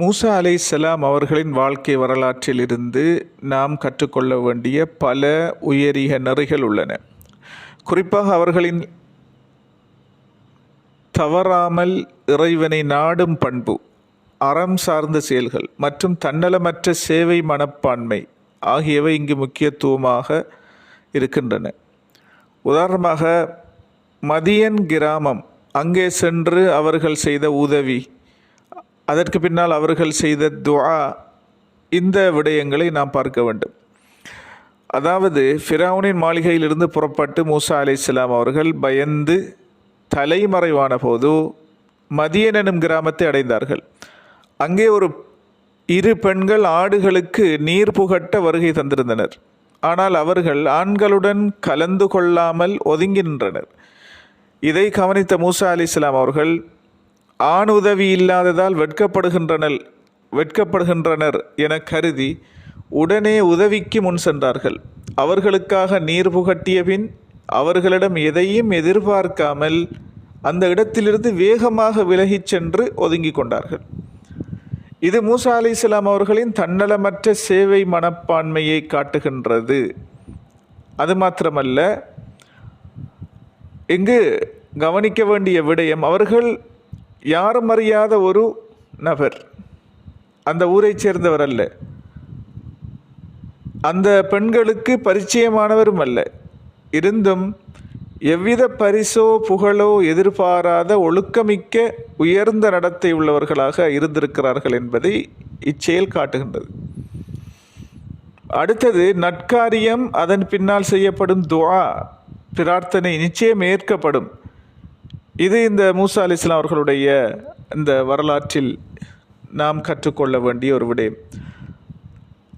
மூசா சலாம் அவர்களின் வாழ்க்கை வரலாற்றிலிருந்து நாம் கற்றுக்கொள்ள வேண்டிய பல உயரிய நெறிகள் உள்ளன. குறிப்பாக அவர்களின் தவறாமல் இறைவனை நாடும் பண்பு அறம் சார்ந்த செயல்கள் மற்றும் தன்னலமற்ற சேவை மனப்பான்மை ஆகியவை இங்கு முக்கியத்துவமாக இருக்கின்றன. உதாரணமாக மதியன் கிராமம் அங்கே சென்று அவர்கள் செய்த உதவி அதற்கு பின்னால் அவர்கள் செய்த துவா இந்த விடயங்களை நாம் பார்க்க வேண்டும். அதாவது ஃபிரௌனின் மாளிகையிலிருந்து புறப்பட்டு மூசா அலைஹிஸ்ஸலாம் அவர்கள் பயந்து தலைமறைவான போது மதியன் எனும் கிராமத்தை அடைந்தார்கள். அங்கே ஒரு இரு பெண்கள் ஆடுகளுக்கு நீர் புகட்ட வருகை தந்திருந்தனர். ஆனால் அவர்கள் ஆண்களுடன் கலந்து கொள்ளாமல் ஒதுங்கி நின்றனர். இதை கவனித்த மூசா அலிஸ்லாம் அவர்கள் ஆண் உதவி இல்லாததால் வெட்கப்படுகின்றனர் வெட்கப்படுகின்றனர் என கருதி உடனே உதவிக்கு முன் சென்றார்கள். அவர்களுக்காக நீர் புகட்டிய பின் அவர்களிடம் எதையும் எதிர்பார்க்காமல் அந்த இடத்திலிருந்து வேகமாக விலகிச் சென்று ஒதுங்கிக் கொண்டார்கள். இது மூசா அலி இஸ்லாம் அவர்களின் தன்னலமற்ற சேவை மனப்பான்மையை காட்டுகின்றது. அது மாத்திரமல்ல இங்கு கவனிக்க வேண்டிய விடயம் அவர்கள் யாரும் அறியாத ஒரு நபர் அந்த ஊரைச் சேர்ந்தவர் அல்ல. அந்த பெண்களுக்கு பரிச்சயமானவரும் அல்ல. இருந்தும் எவ்வித பரிசோ புகழோ எதிர்பாராத ஒழுக்கமிக்க உயர்ந்த நடத்தை உள்ளவர்களாக இருந்திருக்கிறார்கள் என்பதை இச்செயல் காட்டுகின்றது. அடுத்தது நட்காரியம் அதன் பின்னால் செய்யப்படும் துவா பிரார்த்தனை நிச்சயம் ஏற்கப்படும். இது இந்த மூசா அலி இஸ்லாம் அவர்களுடைய இந்த வரலாற்றில் நாம் கற்றுக்கொள்ள வேண்டிய ஒரு விடயம்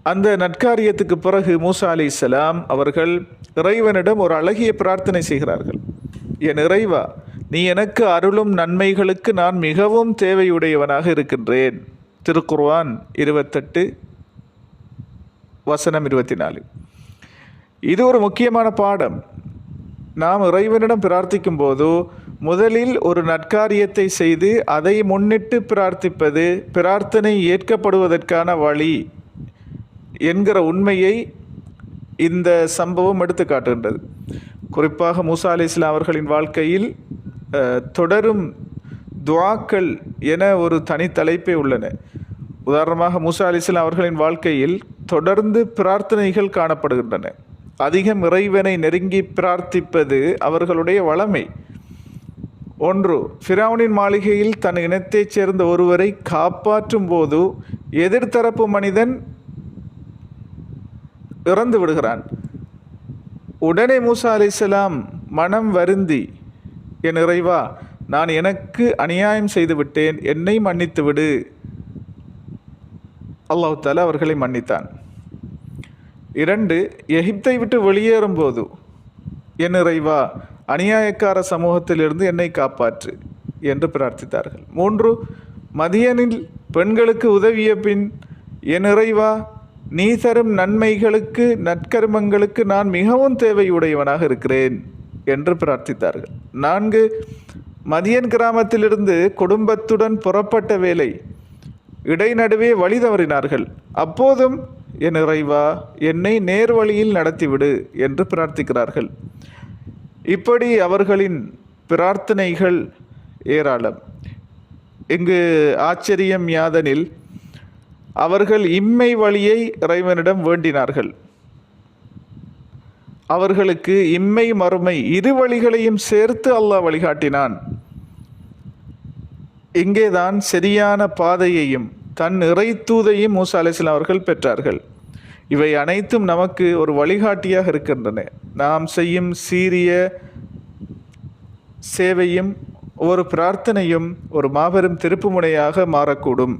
அந்த நட்காரியத்துக்கு பிறகு மூசா அலி இஸ்லாம் அவர்கள் இறைவனிடம் ஒரு அழகிய பிரார்த்தனை செய்கிறார்கள். என் இறைவா நீ எனக்கு அருளும் நன்மைகளுக்கு நான் மிகவும் தேவையுடையவனாக இருக்கின்றேன். திருக்குர்வான் இருபத்தெட்டு வசனம் இருபத்தி நாலு இது ஒரு முக்கியமான பாடம். நாம் இறைவனிடம் பிரார்த்திக்கும் போதோ முதலில் ஒரு நற்காரியத்தை செய்து அதை முன்னிட்டு பிரார்த்திப்பது பிரார்த்தனை ஏற்கப்படுவதற்கான வழி என்கிற உண்மையை இந்த சம்பவம் எடுத்து காட்டுகின்றது. குறிப்பாக மூசா அலி இஸ்லாம் அவர்களின் வாழ்க்கையில் தொடரும் துவாக்கள் என ஒரு தனித்தலைப்பே உள்ளன. உதாரணமாக மூசா அலி இஸ்லாம் அவர்களின் வாழ்க்கையில் தொடர்ந்து பிரார்த்தனைகள் காணப்படுகின்றன. அதிகம் இறைவனை நெருங்கி பிரார்த்திப்பது அவர்களுடைய வளமை. ஒன்று ஃபிரௌனின் மாளிகையில் தன் இனத்தைச் சேர்ந்த ஒருவரை காப்பாற்றும் போது எதிர்த்தரப்பு மனிதன் இறந்து விடுகிறான். உடனே மூசா அலிஸ்லாம் மனம் வருந்தி என் இறைவா நான் எனக்கு அநியாயம் செய்துவிட்டேன் என்னை மன்னித்து விடு. அல்லாஹ் தாலா அவர்களை மன்னித்தான். இரண்டு எகிப்தை விட்டு வெளியேறும்போது என் இறைவா அநியாயக்கார சமூகத்திலிருந்து என்னை காப்பாற்று என்று பிரார்த்தித்தார்கள். மூன்று மதியனில் பெண்களுக்கு உதவிய பின் என் இறைவா நீ தரும் நன்மைகளுக்கு நற்கர்மங்களுக்கு நான் மிகவும் தேவையுடையவனாக இருக்கிறேன் என்று பிரார்த்தித்தார்கள். நான்கு மதியன் கிராமத்திலிருந்து குடும்பத்துடன் புறப்பட்ட வேலை இடைநடுவே வழி தவறினார்கள். அப்போதும் என் இறைவா என்னை நேர் வழியில் நடத்திவிடு என்று பிரார்த்திக்கிறார்கள். இப்படி அவர்களின் பிரார்த்தனைகள் ஏராளம். இங்கு ஆச்சரியம் யாதனில் அவர்கள் இம்மை வழியை இறைவனிடம் வேண்டினார்கள். அவர்களுக்கு இம்மை மறுமை இரு வழிகளையும் சேர்த்து அல்லாஹ் வழிகாட்டினான். இங்கேதான் சரியான பாதையையும் தன் இறைத்தூதையும் மூசா அலிஸ்லாம் அவர்கள் பெற்றார்கள். இவை அனைத்தும் நமக்கு ஒரு வழிகாட்டியாக இருக்கின்றன. நாம் செய்யும் சீரிய சேவையும் ஒரு பிரார்த்தனையும் ஒரு மாபெரும் திருப்புமுனையாக மாறக்கூடும்.